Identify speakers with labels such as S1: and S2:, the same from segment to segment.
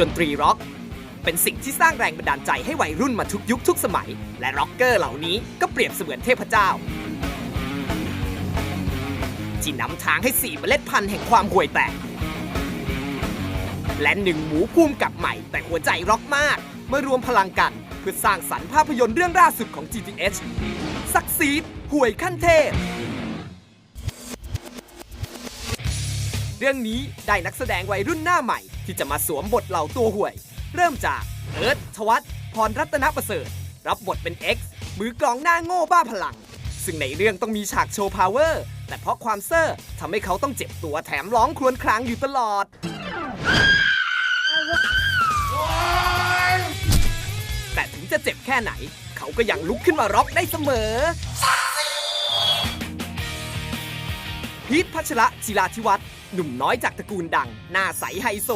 S1: ดนตรีร็อก เป็นสิ่งที่สร้างแรงบันดาลใจให้วัยรุ่นมาทุกยุคทุกสมัย และร็อกเกอร์เหล่านี้ก็เปรียบเสมือนเทพเจ้าที่นำทางให้สี่เมล็ดพันธุ์แห่งความห่วยแตก และหนึ่งหมูภูมิกับใหม่แต่หัวใจร็อกมาก มารวมพลังกันเพื่อสร้างสรรค์ภาพยนตร์เรื่องล่าสุดของ GTH ซักซีดห่วยขั้นเทพ เรื่องนี้ได้นักแสดงวัยรุ่นหน้าใหม่ ที่จะมาสวมบทเหล่าตัวห่วย เริ่มจากเอิร์ธทวัตพรรัตนประเสริฐ รับบทเป็น X มือกลองหน้าโง่บ้าพลัง ซึ่งในเรื่องต้องมีฉากโชว์พาวเวอร์ แต่เพราะความเซอร์ทำให้เขาต้องเจ็บตัวแถมร้องครวญครางอยู่ตลอด แต่ถึงจะเจ็บแค่ไหน เขาก็ยังลุกขึ้นมาร็อกได้เสมอพีทพัชระจิราธิวัฒน์ หนุ่มน้อยจากตระกูลดัง หน้าใสไฮโซ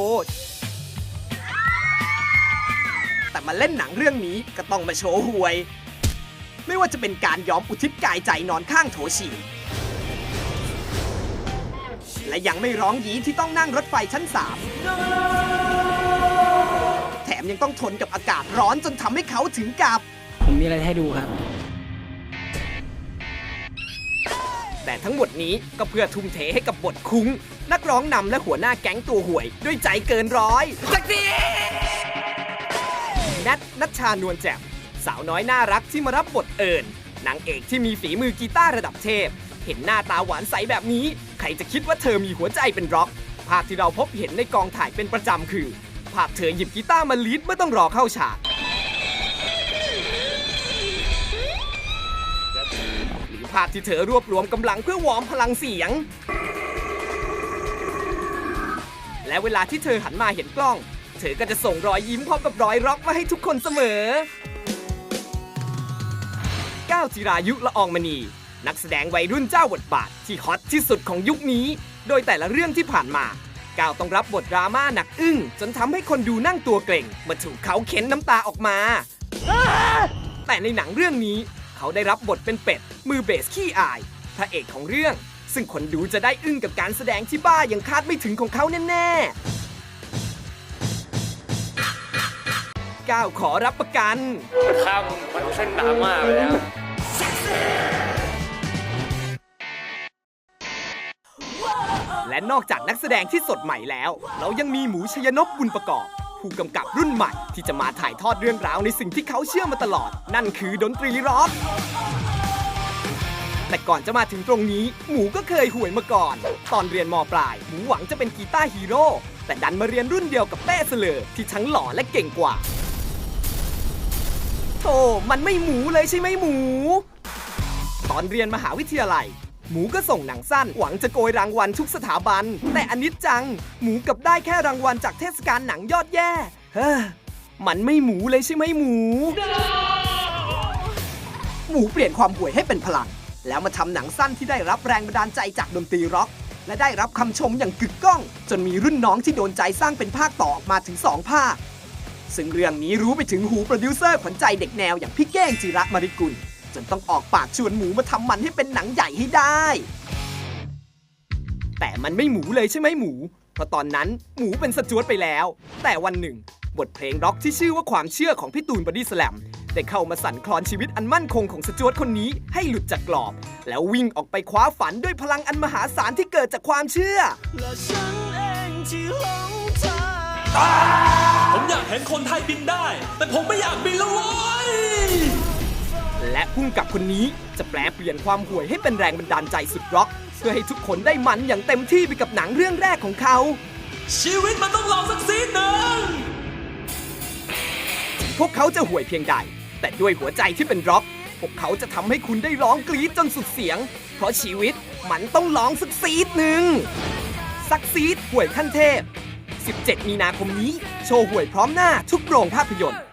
S1: แต่มาเล่นหนังเรื่องนี้ก็ต้องมาโชว์หวย ไม่ว่าจะเป็นการยอมอุทิศกายใจนอนข้างโถฉี่และยังไม่ร้องยีที่ต้องนั่งรถไฟชั้นสามแถมยังต้องทนกับอากาศร้อนจนทำให้เขาถึงกับ
S2: ผมมีอะไรให้ดูครับ
S1: แต่ทั้งหมดนี้ก็เพื่อทุ่มเทให้กับบทคุ้ง นักร้องนำและหัวหน้าแก๊งตัวห่วย ด้วยใจเกินร้อยสักทีแนทนัชชานวลแจ่มสาวน้อยน่ารักที่มารับบทเอิญนางเอกที่มีฝีมือกีตาร์ระดับเทพ เห็นหน้าตาหวานใสแบบนี้ ใครจะคิดว่าเธอมีหัวใจเป็นร็อก ภาพที่เราพบเห็นในกองถ่ายเป็นประจำคือ ภาพเธอหยิบกีตาร์มาลีดเมื่อต้องรอเข้าฉากาพที่เธอรวบรวมกำลังเพื่อวอร์มพลังเสียง และเวลาที่เธอหันมาเห็นกล้อง เธอก็จะส่งรอยยิ้มพร้อมกับรอยร็อกมาให้ทุกคนเสมอก้าวจิรายุละอองมณี นักแสดงวัยรุ่นเจ้าบทบาทที่ฮอตที่สุดของยุคนี้ โดยแต่ละเรื่องที่ผ่านมาก้าวต้องรับบทดราม่าหนักอึ้ง จนทำให้คนดูนั่งตัวเกร็งเมื่อถูกเขาเข็นน้ำตาออกมา แต่ในหนังเรื่องนี้ เขาได้รับบทเป็นเป็ด มือเบสขี้อาย พระเอกของเรื่อง ซึ่งคนดูจะได้อึ้งกับการแสดงที่บ้าอย่างคาดไม่ถึงของเขาแน่ๆก้าวขอรับประกัน
S3: ข้ามมันเส้นดราม่าไปแล้ว
S1: และนอกจากนักแสดงที่สดใหม่แล้ว เรายังมีหมูชยนพบุญประกอบ ผู้กำกับรุ่นใหม่ ที่จะมาถ่ายทอดเรื่องราวในสิ่งที่เขาเชื่อมาตลอด นั่นคือดนตรีร็อกแต่ก่อนจะมาถึงตรงนี้ หมูก็เคยห่วยมาก่อน ตอนเรียนมปลาย หมูหวังจะเป็นกีตาร์ฮีโร่แต่ดันมาเรียนรุ่นเดียวกับเป้เสลอที่ทั้งหล่อและเก่งกว่าโธ่มันไม่หมูเลยใช่ไหมหมู ตอนเรียนมหาวิทยาลัย หมูก็ส่งหนังสั้น หวังจะโกยรางวัลทุกสถาบัน แต่อันนิจจัง หมูกับได้แค่รางวัลจากเทศกาลหนังยอดแย่เฮ้อมันไม่หมูเลยใช่ไหมหมู หมูเปลี่ยนความห่วยให้เป็นพลัง แล้วมาทำหนังสั้นที่ได้รับแรงบันดาลใจจากดนตรีร็อก และได้รับคำชมอย่างกึกก้อง จนมีรุ่นน้องที่โดนใจสร้างเป็นภาคต่อออกมาถึง2ภาคซึ่งเรื่องนี้รู้ไปถึงหูโปรดิวเซอร์ขวัญใจเด็กแนวอย่างพี่เก้งจิระมาริกุล จนต้องออกปากชวนหมูมาทำมันให้เป็นหนังใหญ่ให้ได้ แต่มันไม่หมูเลยใช่ไหมหมู เพราะตอนนั้นหมูเป็นสจวตไปแล้ว แต่วันหนึ่ง บทเพลงร็อกที่ชื่อว่าความเชื่อของพี่ตูนบอดี้สแลมได้เข้ามาสั่นคลอนชีวิตอันมั่นคงของสจวตคนนี้ให้หลุดจากกรอบ แล้ววิ่งออกไปคว้าฝันด้วยพลังอันมหาศาลที่เกิดจากความเชื่อ
S4: ผมอยากเห็นคนไทยบินได้ แต่ผมไม่อยากบินแล้วเว้ย
S1: และพุ่งกับคนนี้จะแปลเปลี่ยนความห่วยให้เป็นแรงบันดาลใจสุดร็อก เพื่อให้ทุกคนได้มันอย่างเต็มที่ไปกับหนังเรื่องแรกของเขา
S4: ชีวิตมันต้องลองสักซีดหนึ่ง
S1: พวกเขาจะห่วยเพียงใด แต่ด้วยหัวใจที่เป็นร็อก พวกเขาจะทำให้คุณได้ร้องกรี๊ดจนสุดเสียง เพราะชีวิตมันต้องร้องสักซีดหนึ่งสักซีดห่วยขั้นเทพ 17 มีนาคมนี้ โชว์ห่วยพร้อมหน้าทุกโรงภาพยนตร์